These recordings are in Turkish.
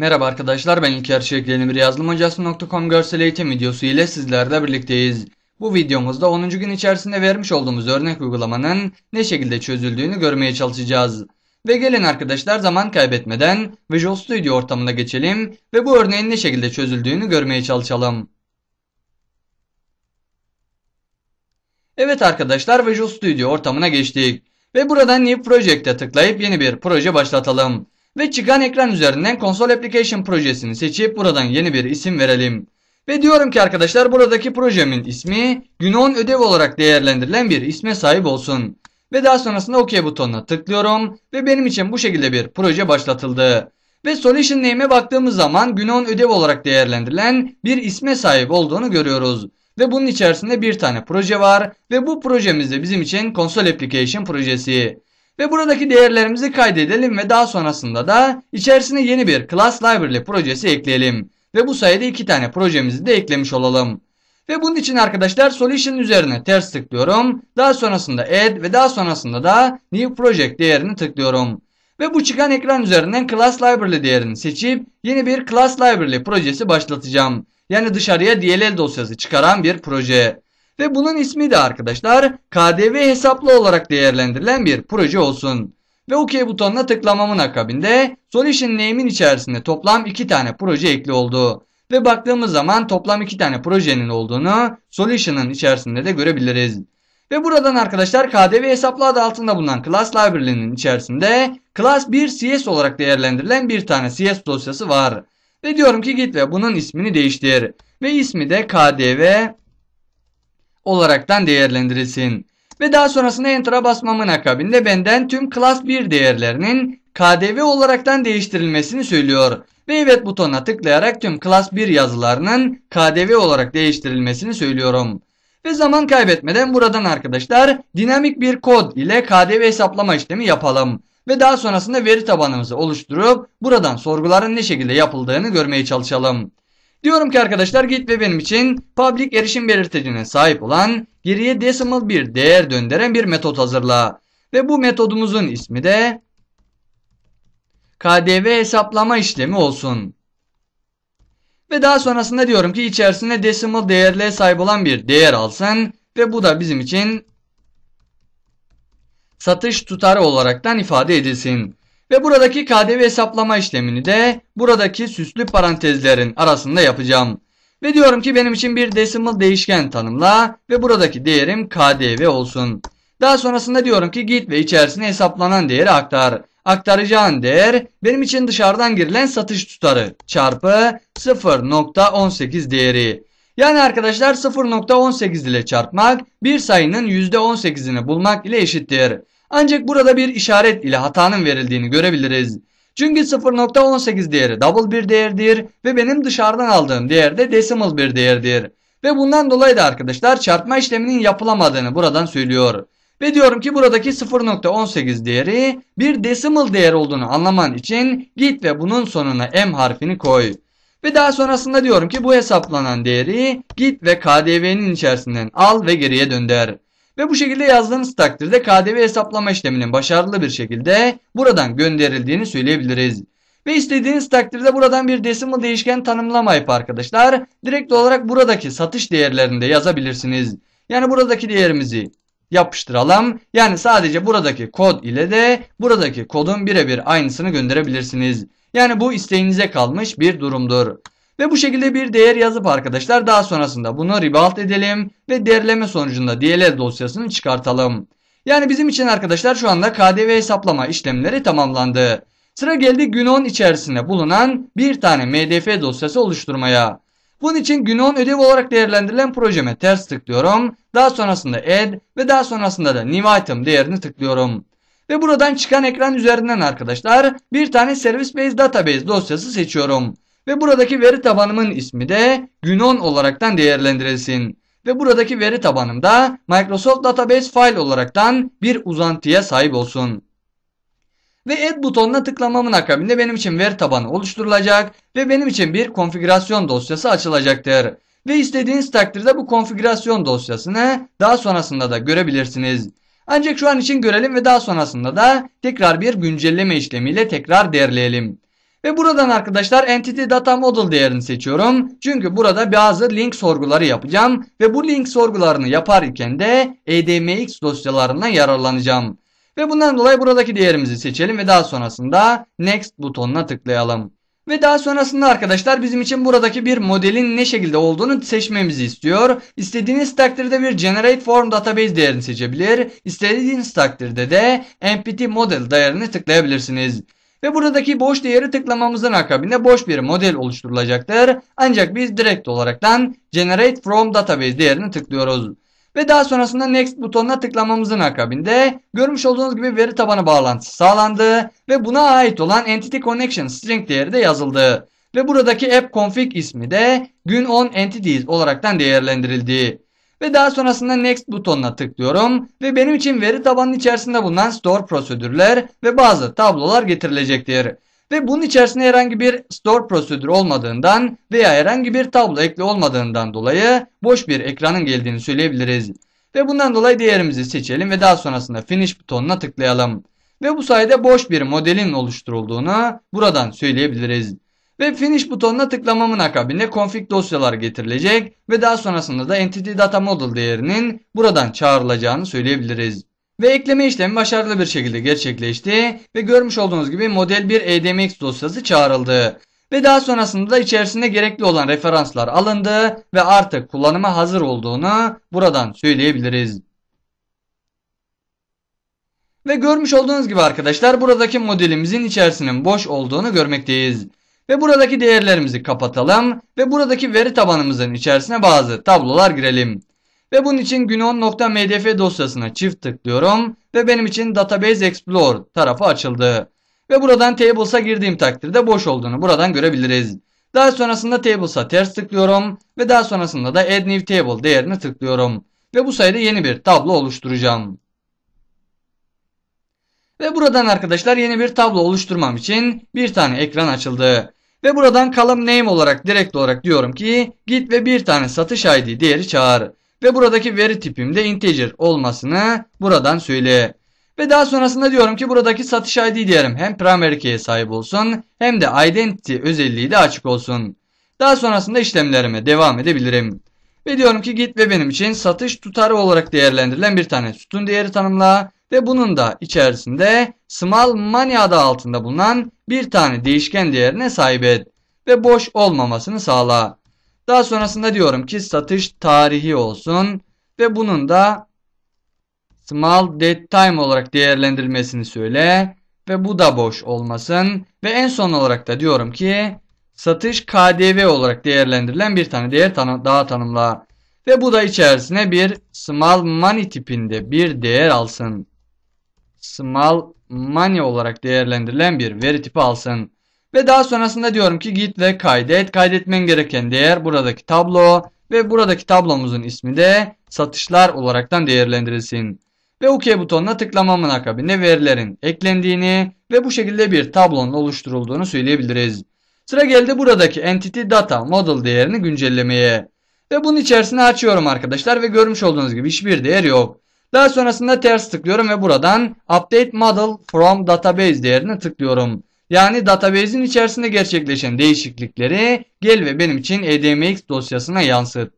Merhaba arkadaşlar ben İlker Çelik yazılımhocası.com görsel eğitim videosu ile sizlerle birlikteyiz. Bu videomuzda 10. gün içerisinde vermiş olduğumuz örnek uygulamanın ne şekilde çözüldüğünü görmeye çalışacağız. Ve gelin arkadaşlar zaman kaybetmeden Visual Studio ortamına geçelim ve bu örneğin ne şekilde çözüldüğünü görmeye çalışalım. Evet arkadaşlar Visual Studio ortamına geçtik. Ve buradan New Project'e tıklayıp yeni bir proje başlatalım. Ve çıkan ekran üzerinden Console Application projesini seçip buradan yeni bir isim verelim. Ve diyorum ki arkadaşlar buradaki projemin ismi gün ödev olarak değerlendirilen bir isme sahip olsun. Ve daha sonrasında OK butonuna tıklıyorum ve benim için bu şekilde bir proje başlatıldı. Ve Solution Name'e baktığımız zaman gün ödev olarak değerlendirilen bir isme sahip olduğunu görüyoruz. Ve bunun içerisinde bir tane proje var ve bu projemiz de bizim için Console Application projesi. Ve buradaki değerlerimizi kaydedelim ve daha sonrasında da içerisine yeni bir Class Library projesi ekleyelim. Ve bu sayede iki tane projemizi de eklemiş olalım. Ve bunun için arkadaşlar Solution üzerine ters tıklıyorum. Daha sonrasında Add ve daha sonrasında da New Project değerini tıklıyorum. Ve bu çıkan ekran üzerinden Class Library değerini seçip yeni bir Class Library projesi başlatacağım. Yani dışarıya DLL dosyası çıkaran bir proje. Ve bunun ismi de arkadaşlar KDV hesaplı olarak değerlendirilen bir proje olsun. Ve OK butonuna tıklamamın akabinde Solution Name'in içerisinde toplam 2 tane proje ekli oldu. Ve baktığımız zaman toplam 2 tane projenin olduğunu Solution'ın içerisinde de görebiliriz. Ve buradan arkadaşlar KDV hesaplı adı altında bulunan Class Library'nin içerisinde Class 1 CS olarak değerlendirilen bir tane CS dosyası var. Ve diyorum ki git ve bunun ismini değiştir. Ve ismi de KDV olaraktan değerlendirilsin. Ve daha sonrasında Enter'a basmamın akabinde benden tüm Class 1 değerlerinin KDV olaraktan değiştirilmesini söylüyor. Ve evet butonuna tıklayarak tüm Class 1 yazılarının KDV olarak değiştirilmesini söylüyorum. Ve zaman kaybetmeden buradan arkadaşlar dinamik bir kod ile KDV hesaplama işlemi yapalım. Ve daha sonrasında veri tabanımızı oluşturup buradan sorguların ne şekilde yapıldığını görmeye çalışalım. Diyorum ki arkadaşlar git ve benim için public erişim belirtecine sahip olan geriye decimal bir değer döndüren bir metot hazırla. Ve bu metodumuzun ismi de KDV hesaplama işlemi olsun. Ve daha sonrasında diyorum ki içerisinde decimal değerle sahip olan bir değer alsın. Ve bu da bizim için satış tutarı olaraktan ifade edilsin. Ve buradaki KDV hesaplama işlemini de buradaki süslü parantezlerin arasında yapacağım. Ve diyorum ki benim için bir decimal değişken tanımla ve buradaki değerim KDV olsun. Daha sonrasında diyorum ki git ve içerisine hesaplanan değeri aktar. Aktaracağın değer benim için dışarıdan girilen satış tutarı çarpı 0.18 değeri. Yani arkadaşlar 0.18 ile çarpmak bir sayının %18'ini bulmak ile eşittir. Ancak burada bir işaret ile hatanın verildiğini görebiliriz. Çünkü 0.18 değeri double bir değerdir ve benim dışarıdan aldığım değer de decimal bir değerdir. Ve bundan dolayı da arkadaşlar çarpma işleminin yapılamadığını buradan söylüyor. Ve diyorum ki buradaki 0.18 değeri bir decimal değer olduğunu anlaman için git ve bunun sonuna m harfini koy. Ve daha sonrasında diyorum ki bu hesaplanan değeri git ve KDV'nin içerisinden al ve geriye dönder. Ve bu şekilde yazdığınız takdirde KDV hesaplama işleminin başarılı bir şekilde buradan gönderildiğini söyleyebiliriz. Ve istediğiniz takdirde buradan bir decimal değişken tanımlamayıp arkadaşlar direkt olarak buradaki satış değerlerinde yazabilirsiniz. Yani buradaki değerimizi yapıştıralım. Yani sadece buradaki kod ile de buradaki kodun birebir aynısını gönderebilirsiniz. Yani bu isteğinize kalmış bir durumdur. Ve bu şekilde bir değer yazıp arkadaşlar daha sonrasında bunu rebuild edelim ve derleme sonucunda DLL dosyasını çıkartalım. Yani bizim için arkadaşlar şu anda KDV hesaplama işlemleri tamamlandı. Sıra geldi Günon içerisinde bulunan bir tane MDF dosyası oluşturmaya. Bunun için Günon ödev olarak değerlendirilen projeme ters tıklıyorum. Daha sonrasında add ve daha sonrasında da new item değerini tıklıyorum. Ve buradan çıkan ekran üzerinden arkadaşlar bir tane service based database dosyası seçiyorum. Ve buradaki veri tabanımın ismi de Günon olaraktan değerlendirilsin. Ve buradaki veri tabanım da Microsoft Database File olaraktan bir uzantıya sahip olsun. Ve Add butonuna tıklamamın akabinde benim için veri tabanı oluşturulacak ve benim için bir konfigürasyon dosyası açılacaktır. Ve istediğiniz takdirde bu konfigürasyon dosyasını daha sonrasında da görebilirsiniz. Ancak şu an için görelim ve daha sonrasında da tekrar bir güncelleme işlemiyle tekrar derleyelim. Ve buradan arkadaşlar Entity Data Model değerini seçiyorum. Çünkü burada bazı link sorguları yapacağım. Ve bu link sorgularını yaparken de ADMX dosyalarından yararlanacağım. Ve bundan dolayı buradaki değerimizi seçelim ve daha sonrasında Next butonuna tıklayalım. Ve daha sonrasında arkadaşlar bizim için buradaki bir modelin ne şekilde olduğunu seçmemizi istiyor. İstediğiniz takdirde bir Generate Form Database değerini seçebilir. İstediğiniz takdirde de MPT Model değerini tıklayabilirsiniz. Ve buradaki boş değeri tıklamamızın akabinde boş bir model oluşturulacaktır. Ancak biz direkt olaraktan Generate From Database değerini tıklıyoruz. Ve daha sonrasında Next butonuna tıklamamızın akabinde görmüş olduğunuz gibi veri tabanı bağlantısı sağlandı ve buna ait olan Entity Connection string değeri de yazıldı. Ve buradaki app config ismi de gün 10 entities olaraktan değerlendirildi. Ve daha sonrasında Next butonuna tıklıyorum ve benim için veri tabanının içerisinde bulunan store prosedürler ve bazı tablolar getirilecektir. Ve bunun içerisinde herhangi bir store prosedür olmadığından veya herhangi bir tablo ekli olmadığından dolayı boş bir ekranın geldiğini söyleyebiliriz. Ve bundan dolayı değerimizi seçelim ve daha sonrasında finish butonuna tıklayalım. Ve bu sayede boş bir modelin oluşturulduğunu buradan söyleyebiliriz. Ve finish butonuna tıklamamın akabinde config dosyalar getirilecek ve daha sonrasında da entity data model değerinin buradan çağrılacağını söyleyebiliriz. Ve ekleme işlemi başarılı bir şekilde gerçekleşti ve görmüş olduğunuz gibi model bir ADMX dosyası çağrıldı. Ve daha sonrasında da içerisinde gerekli olan referanslar alındı ve artık kullanıma hazır olduğunu buradan söyleyebiliriz. Ve görmüş olduğunuz gibi arkadaşlar buradaki modelimizin içerisinin boş olduğunu görmekteyiz. Ve buradaki değerlerimizi kapatalım ve buradaki veri tabanımızın içerisine bazı tablolar girelim. Ve bunun için günon.mdf dosyasına çift tıklıyorum ve benim için Database Explorer tarafı açıldı. Ve buradan Tables'a girdiğim takdirde boş olduğunu buradan görebiliriz. Daha sonrasında Tables'a ters tıklıyorum ve daha sonrasında da Add New Table değerini tıklıyorum. Ve bu sayede yeni bir tablo oluşturacağım. Ve buradan arkadaşlar yeni bir tablo oluşturmam için bir tane ekran açıldı. Ve buradan column name olarak direkt olarak diyorum ki git ve bir tane satış ID değeri çağır. Ve buradaki veri tipimde integer olmasını buradan söyle. Ve daha sonrasında diyorum ki buradaki satış ID değerim hem primary key'e sahip olsun hem de identity özelliği de açık olsun. Daha sonrasında işlemlerime devam edebilirim. Ve diyorum ki git ve benim için satış tutarı olarak değerlendirilen bir tane sütun değeri tanımla ve bunun da içerisinde small money adı altında bulunan bir tane değişken değerine sahip et ve boş olmamasını sağla. Daha sonrasında diyorum ki satış tarihi olsun ve bunun da small date time olarak değerlendirilmesini söyle ve bu da boş olmasın ve en son olarak da diyorum ki satış KDV olarak değerlendirilen bir tane değer tanı daha tanımla ve bu da içerisine bir small money tipinde bir değer alsın. Small money olarak değerlendirilen bir veri tipi alsın. Ve daha sonrasında diyorum ki git ve kaydet. Kaydetmen gereken değer buradaki tablo ve buradaki tablomuzun ismi de satışlar olaraktan değerlendirilsin. Ve OK butonuna tıklamamın akabinde verilerin eklendiğini ve bu şekilde bir tablonun oluşturulduğunu söyleyebiliriz. Sıra geldi buradaki Entity Data Model değerini güncellemeye. Ve bunun içerisine açıyorum arkadaşlar ve görmüş olduğunuz gibi hiçbir değer yok. Daha sonrasında ters tıklıyorum ve buradan Update Model from Database değerini tıklıyorum. Yani database'in içerisinde gerçekleşen değişiklikleri gel ve benim için ADMX dosyasına yansıt.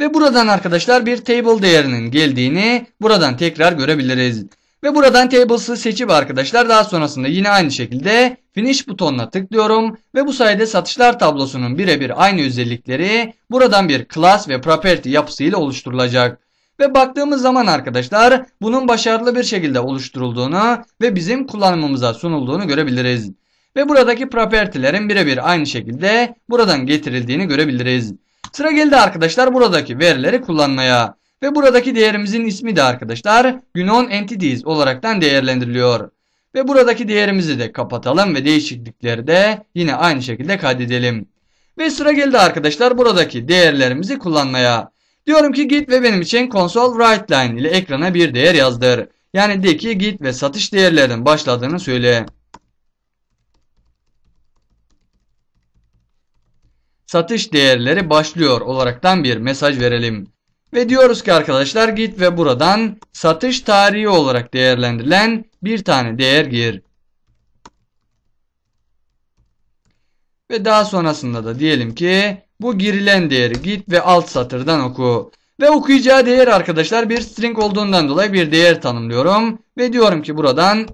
Ve buradan arkadaşlar bir table değerinin geldiğini buradan tekrar görebiliriz. Ve buradan tables'ı seçip arkadaşlar daha sonrasında yine aynı şekilde finish butonuna tıklıyorum. Ve bu sayede satışlar tablosunun birebir aynı özellikleri buradan bir class ve property yapısıyla oluşturulacak. Ve baktığımız zaman arkadaşlar bunun başarılı bir şekilde oluşturulduğunu ve bizim kullanımımıza sunulduğunu görebiliriz. Ve buradaki property'lerin birebir aynı şekilde buradan getirildiğini görebiliriz. Sıra geldi arkadaşlar buradaki verileri kullanmaya. Ve buradaki değerimizin ismi de arkadaşlar Günon Entities olaraktan değerlendiriliyor. Ve buradaki değerimizi de kapatalım ve değişiklikleri de yine aynı şekilde kaydedelim. Ve sıra geldi arkadaşlar buradaki değerlerimizi kullanmaya. Diyorum ki git ve benim için console write line ile ekrana bir değer yazdır. Yani de ki git ve satış değerlerinin başladığını söyle. Satış değerleri başlıyor olaraktan bir mesaj verelim. Ve diyoruz ki arkadaşlar git ve buradan satış tarihi olarak değerlendirilen bir tane değer gir. Ve daha sonrasında da diyelim ki bu girilen değeri git ve alt satırdan oku. Ve okuyacağı değer arkadaşlar bir string olduğundan dolayı bir değer tanımlıyorum. Ve diyorum ki buradan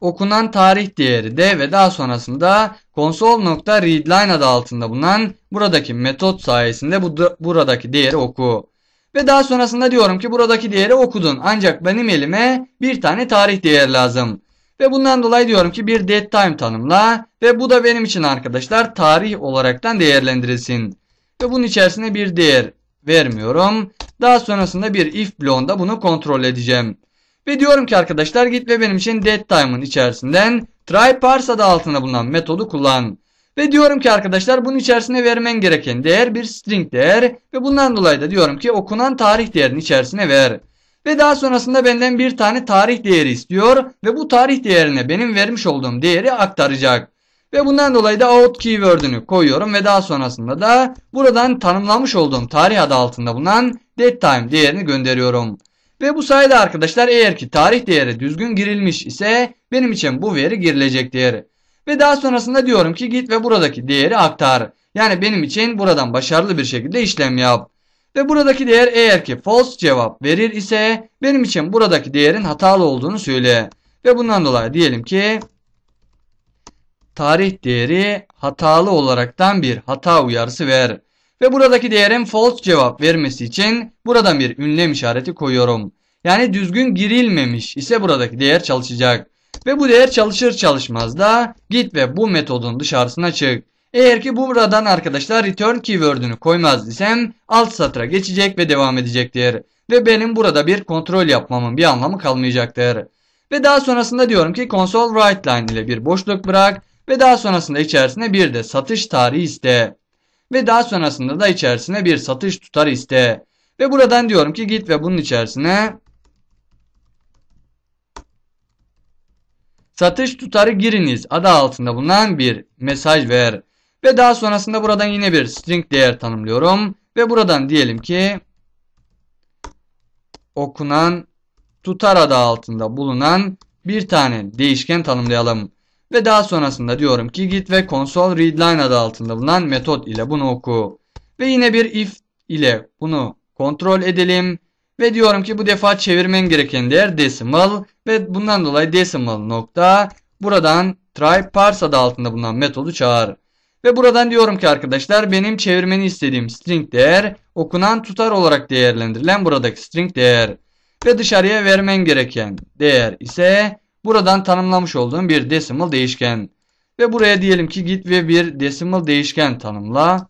okunan tarih değeri de ve daha sonrasında console.readline adı altında bulunan buradaki metot sayesinde bu buradaki değeri oku. Ve daha sonrasında diyorum ki buradaki değeri okudun ancak benim elime bir tane tarih değeri lazım. Ve bundan dolayı diyorum ki bir datetime tanımla ve bu da benim için arkadaşlar tarih olaraktan değerlendirilsin. Ve bunun içerisine bir değer vermiyorum. Daha sonrasında bir if bloğunda bunu kontrol edeceğim. Ve diyorum ki arkadaşlar git ve benim için datetime'ın içerisinden try parse adı altında bulunan metodu kullan. Ve diyorum ki arkadaşlar bunun içerisine vermen gereken değer bir string değer ve bundan dolayı da diyorum ki okunan tarih değerinin içerisine ver. Ve daha sonrasında benden bir tane tarih değeri istiyor ve bu tarih değerine benim vermiş olduğum değeri aktaracak. Ve bundan dolayı da out keyword'ünü koyuyorum ve daha sonrasında da buradan tanımlamış olduğum tarih adı altında bulunan datetime değerini gönderiyorum. Ve bu sayede arkadaşlar eğer ki tarih değeri düzgün girilmiş ise benim için bu veri girilecektir. Ve daha sonrasında diyorum ki git ve buradaki değeri aktar. Yani benim için buradan başarılı bir şekilde işlem yap. Ve buradaki değer eğer ki false cevap verir ise benim için buradaki değerin hatalı olduğunu söyle. Ve bundan dolayı diyelim ki tarih değeri hatalı olaraktan bir hata uyarısı ver. Ve buradaki değerin false cevap vermesi için buradan bir ünlem işareti koyuyorum. Yani düzgün girilmemiş ise buradaki değer çalışacak. Ve bu değer çalışır çalışmaz da git ve bu metodun dışarısına çık. Eğer ki buradan arkadaşlar return keyword'ünü koymaz isem alt satıra geçecek ve devam edecektir. Ve benim burada bir kontrol yapmamın bir anlamı kalmayacaktır. Ve daha sonrasında diyorum ki console write line ile bir boşluk bırak ve daha sonrasında içerisine bir de satış tarihi iste. Ve daha sonrasında da içerisine bir satış tutarı iste. Ve buradan diyorum ki git ve bunun içerisine satış tutarı giriniz adı altında bulunan bir mesaj ver. Ve daha sonrasında buradan yine bir string değer tanımlıyorum. Ve buradan diyelim ki okunan tutar adı altında bulunan bir tane değişken tanımlayalım. Ve daha sonrasında diyorum ki git ve console readline adı altında bulunan metot ile bunu oku. Ve yine bir if ile bunu kontrol edelim. Ve diyorum ki bu defa çevirmen gereken değer decimal. Ve bundan dolayı decimal nokta buradan try parse adı altında bulunan metodu çağır. Ve buradan diyorum ki arkadaşlar benim çevirmeni istediğim string değer okunan tutar olarak değerlendirilen buradaki string değer. Ve dışarıya vermen gereken değer ise buradan tanımlamış olduğum bir decimal değişken. Ve buraya diyelim ki git ve bir decimal değişken tanımla.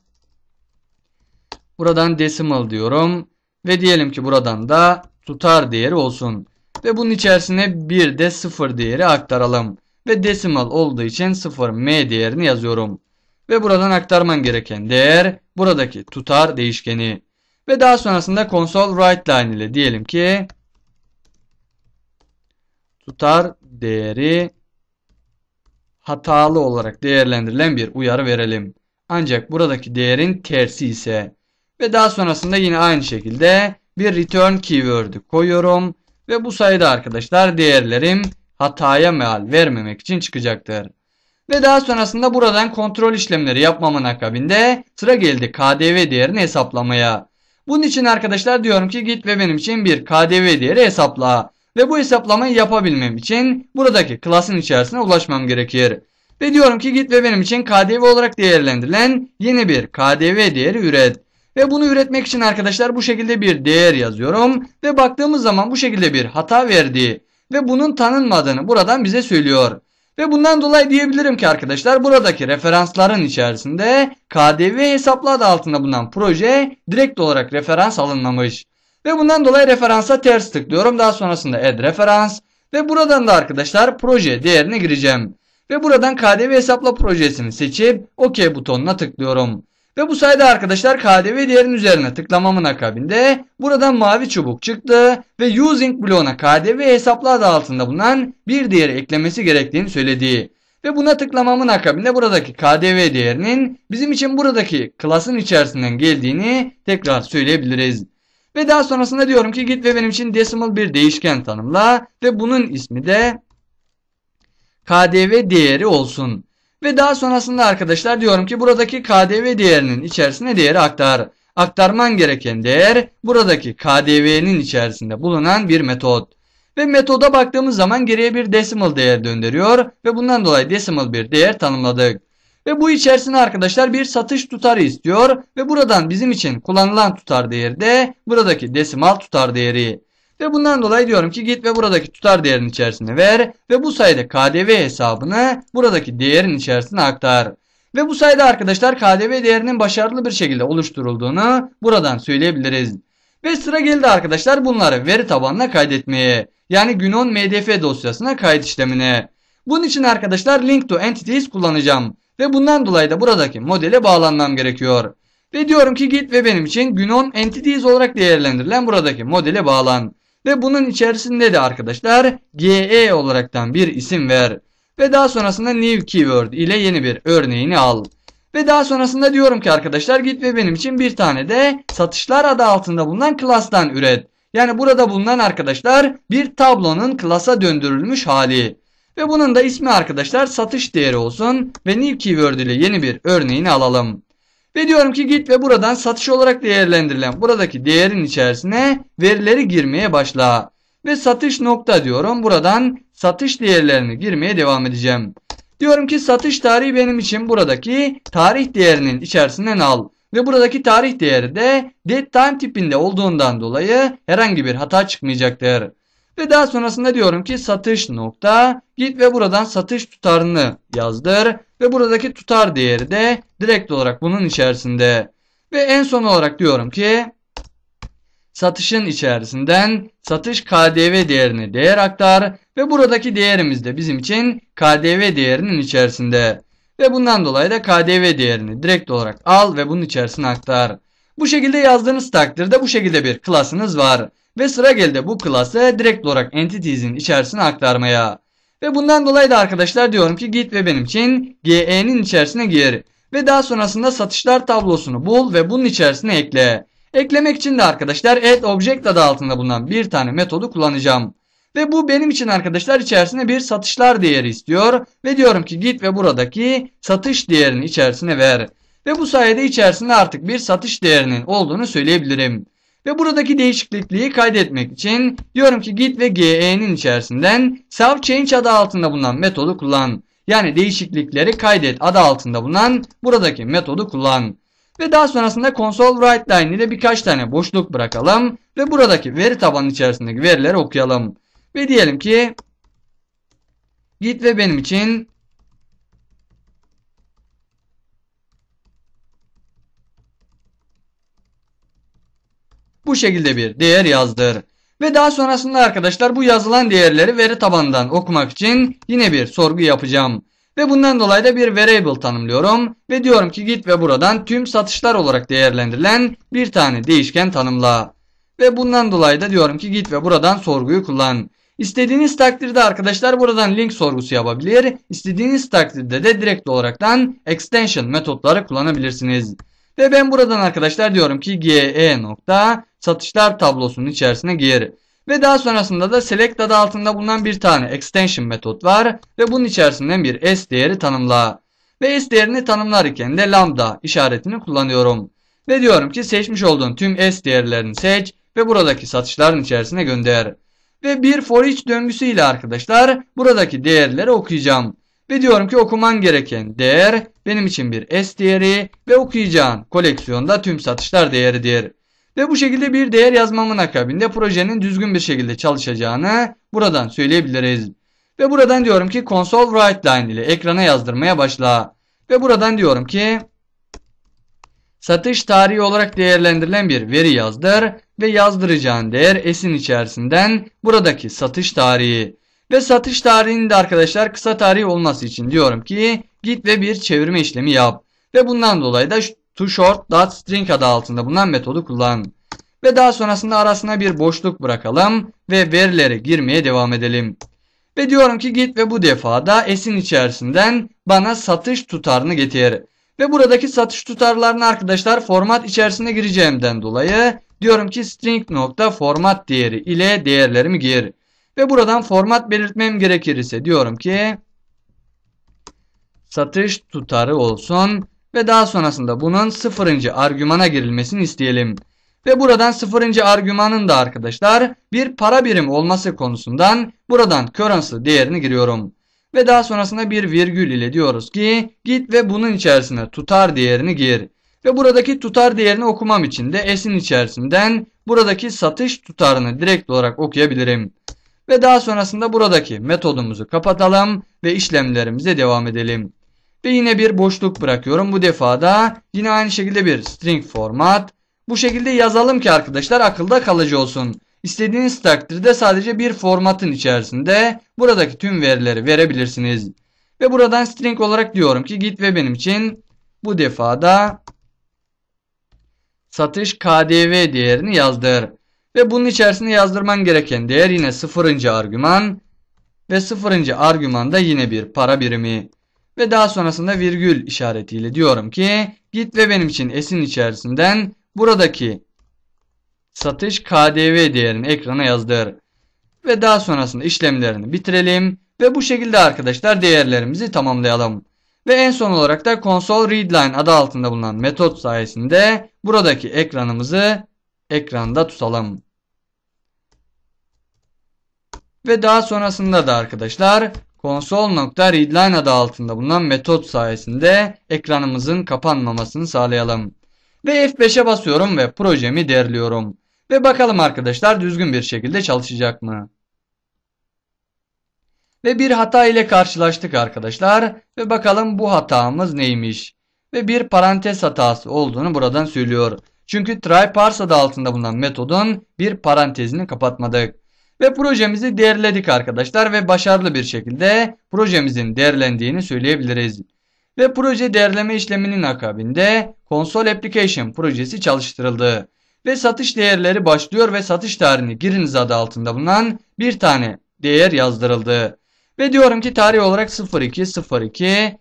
Buradan decimal diyorum. Ve diyelim ki buradan da tutar değeri olsun. Ve bunun içerisine bir de sıfır değeri aktaralım. Ve decimal olduğu için 0m değerini yazıyorum. Ve buradan aktarman gereken değer buradaki tutar değişkeni. Ve daha sonrasında console write line ile diyelim ki tutar değeri hatalı olarak değerlendirilen bir uyarı verelim. Ancak buradaki değerin tersi ise ve daha sonrasında yine aynı şekilde bir return keyword'ü koyuyorum ve bu sayıda arkadaşlar değerlerim hataya meal vermemek için çıkacaktır. Ve daha sonrasında buradan kontrol işlemleri yapmamın akabinde sıra geldi KDV değerini hesaplamaya. Bunun için arkadaşlar diyorum ki git ve benim için bir KDV değeri hesapla. Ve bu hesaplamayı yapabilmem için buradaki klasın içerisine ulaşmam gerekir. Ve diyorum ki git ve benim için KDV olarak değerlendirilen yeni bir KDV değeri üret. Ve bunu üretmek için arkadaşlar bu şekilde bir değer yazıyorum. Ve baktığımız zaman bu şekilde bir hata verdi. Ve bunun tanınmadığını buradan bize söylüyor. Ve bundan dolayı diyebilirim ki arkadaşlar buradaki referansların içerisinde KDV hesaplı adı altında bulunan proje direkt olarak referans alınmamış. Ve bundan dolayı referansa ters tıklıyorum. Daha sonrasında add referans ve buradan da arkadaşlar proje değerine gireceğim. Ve buradan KDV hesapla projesini seçip OK butonuna tıklıyorum. Ve bu sayede arkadaşlar KDV değerinin üzerine tıklamamın akabinde buradan mavi çubuk çıktı ve using bloğuna KDV hesaplı adı altında bulunan bir değeri eklemesi gerektiğini söyledi. Ve buna tıklamamın akabinde buradaki KDV değerinin bizim için buradaki klasın içerisinden geldiğini tekrar söyleyebiliriz. Ve daha sonrasında diyorum ki git ve benim için decimal bir değişken tanımla ve bunun ismi de KDV değeri olsun. Ve daha sonrasında arkadaşlar diyorum ki buradaki KDV değerinin içerisine değeri aktar. Aktarman gereken değer buradaki KDV'nin içerisinde bulunan bir metot. Ve metoda baktığımız zaman geriye bir decimal değer döndürüyor ve bundan dolayı decimal bir değer tanımladık. Ve bu içerisine arkadaşlar bir satış tutarı istiyor ve buradan bizim için kullanılan tutar değeri de buradaki desimal tutar değeri. Ve bundan dolayı diyorum ki git ve buradaki tutar değerin içerisine ver ve bu sayede KDV hesabını buradaki değerin içerisine aktar. Ve bu sayede arkadaşlar KDV değerinin başarılı bir şekilde oluşturulduğunu buradan söyleyebiliriz. Ve sıra geldi arkadaşlar bunları veri tabanına kaydetmeye. Yani Günon MDF dosyasına kayıt işlemine. Bunun için arkadaşlar link to entities kullanacağım. Ve bundan dolayı da buradaki modele bağlanmam gerekiyor. Ve diyorum ki git ve benim için Günon entities olarak değerlendirilen buradaki modele bağlan. Ve bunun içerisinde de arkadaşlar GE olaraktan bir isim ver. Ve daha sonrasında new keyword ile yeni bir örneğini al. Ve daha sonrasında diyorum ki arkadaşlar git ve benim için bir tane de satışlar adı altında bulunan class'tan üret. Yani burada bulunan arkadaşlar bir tablonun klasa döndürülmüş hali. Ve bunun da ismi arkadaşlar satış değeri olsun ve new keyword ile yeni bir örneğini alalım. Ve diyorum ki git ve buradan satış olarak değerlendirilen buradaki değerin içerisine verileri girmeye başla. Ve satış nokta diyorum. Buradan satış değerlerini girmeye devam edeceğim. Diyorum ki satış tarihi benim için buradaki tarih değerinin içerisinden al. Ve buradaki tarih değeri de date time tipinde olduğundan dolayı herhangi bir hata çıkmayacaktır. Ve daha sonrasında diyorum ki satış nokta git ve buradan satış tutarını yazdır. Ve buradaki tutar değeri de direkt olarak bunun içerisinde. Ve en son olarak diyorum ki satışın içerisinden satış KDV değerini değer aktar ve buradaki değerimiz de bizim için KDV değerinin içerisinde. Ve bundan dolayı da KDV değerini direkt olarak al ve bunun içerisine aktar. Bu şekilde yazdığınız takdirde bu şekilde bir klasınız var. Ve sıra geldi bu klası direkt olarak entities'in içerisine aktarmaya. Ve bundan dolayı da arkadaşlar diyorum ki git ve benim için GE'nin içerisine gir. Ve daha sonrasında satışlar tablosunu bul ve bunun içerisine ekle. Eklemek için de arkadaşlar add object adı altında bulunan bir tane metodu kullanacağım. Ve bu benim için arkadaşlar içerisine bir satışlar değeri istiyor. Ve diyorum ki git ve buradaki satış değerini içerisine ver. Ve bu sayede içerisinde artık bir satış değerinin olduğunu söyleyebilirim. Ve buradaki değişiklikliği kaydetmek için diyorum ki git ve ge'nin içerisinden self change adı altında bulunan metodu kullan. Yani değişiklikleri kaydet adı altında bulunan buradaki metodu kullan. Ve daha sonrasında console write line ile birkaç tane boşluk bırakalım ve buradaki veri tabanı içerisindeki verileri okuyalım. Ve diyelim ki git ve benim için bu şekilde bir değer yazdır. Ve daha sonrasında arkadaşlar bu yazılan değerleri veri tabanından okumak için yine bir sorgu yapacağım. Ve bundan dolayı da bir variable tanımlıyorum. Ve diyorum ki git ve buradan tüm satışlar olarak değerlendirilen bir tane değişken tanımla. Ve bundan dolayı da diyorum ki git ve buradan sorguyu kullan. İstediğiniz takdirde arkadaşlar buradan link sorgusu yapabilir. İstediğiniz takdirde de direkt olaraktan extension metotları kullanabilirsiniz. Ve ben buradan arkadaşlar diyorum ki ge nokta satışlar tablosunun içerisine gir. Ve daha sonrasında da select adı altında bulunan bir tane extension metot var ve bunun içerisinden bir s değeri tanımla. Ve s değerini tanımlarken de lambda işaretini kullanıyorum. Ve diyorum ki seçmiş olduğun tüm s değerlerini seç ve buradaki satışların içerisine gönder. Ve bir for each döngüsü ile arkadaşlar buradaki değerleri okuyacağım. Ve diyorum ki okuman gereken değer benim için bir S değeri ve okuyacağın koleksiyonda tüm satışlar değeridir. Ve bu şekilde bir değer yazmamın akabinde projenin düzgün bir şekilde çalışacağını buradan söyleyebiliriz. Ve buradan diyorum ki console write line ile ekrana yazdırmaya başla. Ve buradan diyorum ki satış tarihi olarak değerlendirilen bir veri yazdır ve yazdıracağın değer S'in içerisinden buradaki satış tarihi. Ve satış tarihinin de arkadaşlar kısa tarih olması için diyorum ki git ve bir çevirme işlemi yap. Ve bundan dolayı da toShort.string adı altında bulunan metodu kullan. Ve daha sonrasında arasına bir boşluk bırakalım ve verileri girmeye devam edelim. Ve diyorum ki git ve bu defa da S'in içerisinden bana satış tutarını getir. Ve buradaki satış tutarlarını arkadaşlar format içerisine gireceğimden dolayı diyorum ki string nokta format değeri ile değerlerimi gir. Ve buradan format belirtmem gerekir ise diyorum ki satış tutarı olsun ve daha sonrasında bunun sıfırıncı argümana girilmesini isteyelim. Ve buradan sıfırıncı argümanın da arkadaşlar bir para birimi olması konusundan buradan currency değerini giriyorum. Ve daha sonrasında bir virgül ile diyoruz ki git ve bunun içerisine tutar değerini gir. Ve buradaki tutar değerini okumam için de S'in içerisinden buradaki satış tutarını direkt olarak okuyabilirim. Ve daha sonrasında buradaki metodumuzu kapatalım ve işlemlerimize devam edelim. Ve yine bir boşluk bırakıyorum. Bu defa da yine aynı şekilde bir string format. Bu şekilde yazalım ki arkadaşlar akılda kalıcı olsun. İstediğiniz takdirde sadece bir formatın içerisinde buradaki tüm verileri verebilirsiniz. Ve buradan string olarak diyorum ki git ve benim için bu defa da satış KDV değerini yazdır. Ve bunun içerisinde yazdırman gereken değer yine sıfırıncı argüman ve sıfırıncı argüman da yine bir para birimi. Ve daha sonrasında virgül işaretiyle diyorum ki git ve benim için S'in içerisinden buradaki satış KDV değerini ekrana yazdır. Ve daha sonrasında işlemlerini bitirelim. Ve bu şekilde arkadaşlar değerlerimizi tamamlayalım. Ve en son olarak da console readline adı altında bulunan metot sayesinde buradaki ekranımızı ekranda tutalım. Ve daha sonrasında da arkadaşlar console.readline adı altında bulunan metot sayesinde ekranımızın kapanmamasını sağlayalım. Ve F5'e basıyorum ve projemi derliyorum. Ve bakalım arkadaşlar düzgün bir şekilde çalışacak mı? Ve bir hata ile karşılaştık arkadaşlar. Ve bakalım bu hatamız neymiş? Ve bir parantez hatası olduğunu buradan söylüyor. Çünkü try parse adı altında bulunan metodun bir parantezini kapatmadık. Ve projemizi değerledik arkadaşlar ve başarılı bir şekilde projemizin değerlendiğini söyleyebiliriz. Ve proje değerleme işleminin akabinde Console Application projesi çalıştırıldı. Ve satış değerleri başlıyor ve satış tarihini giriniz adı altında bulunan bir tane değer yazdırıldı. Ve diyorum ki tarih olarak 0202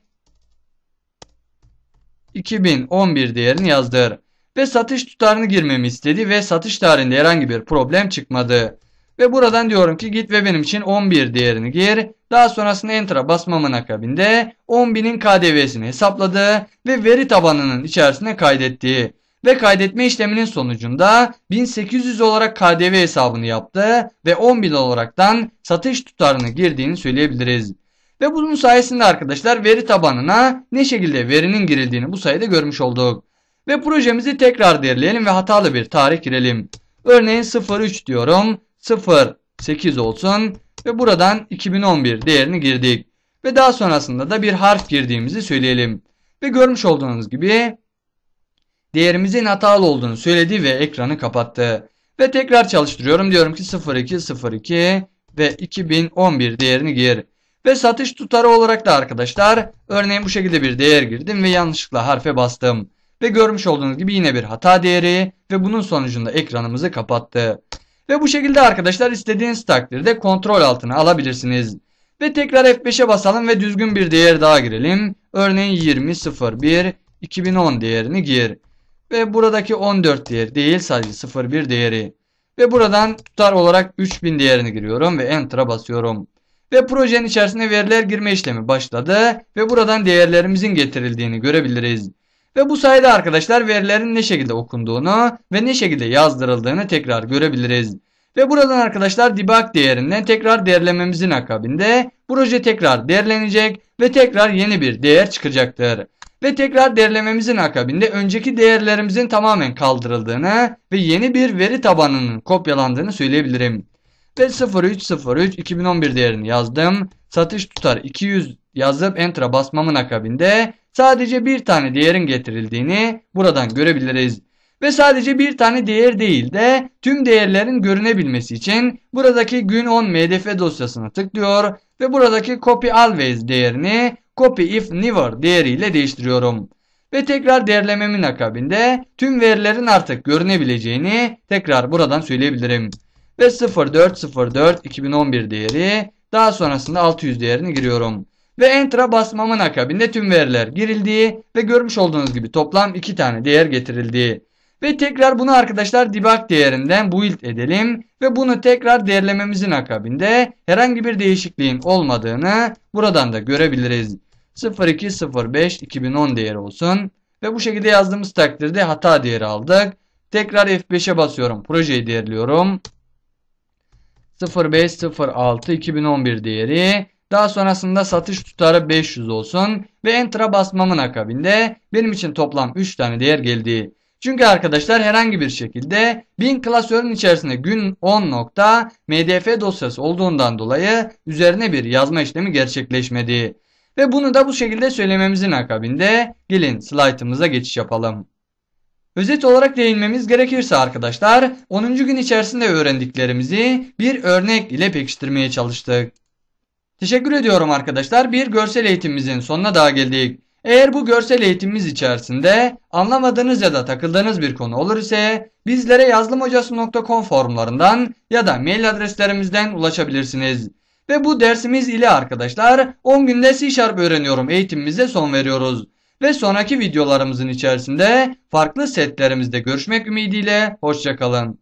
2011 değerini yazdır. Ve satış tutarını girmemi istedi ve satış tarihinde herhangi bir problem çıkmadı. Ve buradan diyorum ki git ve benim için 11 değerini gir. Daha sonrasında Enter'a basmamın akabinde 10.000'in KDV'sini hesapladı ve veri tabanının içerisine kaydetti. Ve kaydetme işleminin sonucunda 1800 olarak KDV hesabını yaptı ve 10.000 olaraktan satış tutarını girdiğini söyleyebiliriz. Ve bunun sayesinde arkadaşlar veri tabanına ne şekilde verinin girildiğini bu sayede görmüş olduk. Ve projemizi tekrar derleyelim ve hatalı bir tarih girelim. Örneğin 03 diyorum. 08 olsun ve buradan 2011 değerini girdik. Ve daha sonrasında da bir harf girdiğimizi söyleyelim. Ve görmüş olduğunuz gibi değerimizin hatalı olduğunu söyledi ve ekranı kapattı. Ve tekrar çalıştırıyorum. Diyorum ki 0202 ve 2011 değerini gir. Ve satış tutarı olarak da arkadaşlar örneğin bu şekilde bir değer girdim ve yanlışlıkla harfe bastım. Ve görmüş olduğunuz gibi yine bir hata değeri ve bunun sonucunda ekranımızı kapattı. Ve bu şekilde arkadaşlar istediğiniz takdirde kontrol altına alabilirsiniz. Ve tekrar F5'e basalım ve düzgün bir değer daha girelim. Örneğin 2001 2010 değerini gir. Ve buradaki 14 değer değil sadece 01 değeri. Ve buradan tutar olarak 3000 değerini giriyorum ve Enter'a basıyorum. Ve projenin içerisine veriler girme işlemi başladı ve buradan değerlerimizin getirildiğini görebiliriz. Ve bu sayede arkadaşlar verilerin ne şekilde okunduğunu ve ne şekilde yazdırıldığını tekrar görebiliriz. Ve buradan arkadaşlar debug değerinden tekrar değerlememizin akabinde proje tekrar değerlenecek ve tekrar yeni bir değer çıkacaktır. Ve tekrar değerlememizin akabinde önceki değerlerimizin tamamen kaldırıldığını ve yeni bir veri tabanının kopyalandığını söyleyebilirim. Ve 0303 2011 değerini yazdım. Satış tutar 200 yazıp enter'a basmamın akabinde sadece bir tane değerin getirildiğini buradan görebiliriz. Ve sadece bir tane değer değil de tüm değerlerin görünebilmesi için buradaki gün 10 mdf dosyasına tıklıyor ve buradaki copy always değerini copy if never değeriyle değiştiriyorum. Ve tekrar değerlememin akabinde tüm verilerin artık görünebileceğini tekrar buradan söyleyebilirim. Ve 0404 2011 değeri Daha sonrasında 600 değerini giriyorum. Ve Enter'a basmamın akabinde tüm veriler girildi ve görmüş olduğunuz gibi toplam 2 tane değer getirildi. Ve tekrar bunu arkadaşlar debug değerinden build edelim ve bunu tekrar değerlememizin akabinde herhangi bir değişikliğin olmadığını buradan da görebiliriz. 0205 2010 değeri olsun ve bu şekilde yazdığımız takdirde hata değeri aldık. Tekrar F5'e basıyorum. Projeyi değerliyorum. 0506 2011 değeri. Daha sonrasında satış tutarı 500 olsun ve Enter'a basmamın akabinde benim için toplam 3 tane değer geldi. Çünkü arkadaşlar herhangi bir şekilde bin klasörün içerisinde gün 10 nokta mdf dosyası olduğundan dolayı üzerine bir yazma işlemi gerçekleşmedi. Ve bunu da bu şekilde söylememizin akabinde gelin slaytımıza geçiş yapalım. Özet olarak değinmemiz gerekirse arkadaşlar 10. gün içerisinde öğrendiklerimizi bir örnek ile pekiştirmeye çalıştık. Teşekkür ediyorum arkadaşlar. Bir görsel eğitimimizin sonuna daha geldik. Eğer bu görsel eğitimimiz içerisinde anlamadığınız ya da takıldığınız bir konu olur ise bizlere yazılımhocası.com forumlarından ya da mail adreslerimizden ulaşabilirsiniz. Ve bu dersimiz ile arkadaşlar 10 günde C Sharp öğreniyorum eğitimimize son veriyoruz. Ve sonraki videolarımızın içerisinde farklı setlerimizde görüşmek ümidiyle hoşçakalın.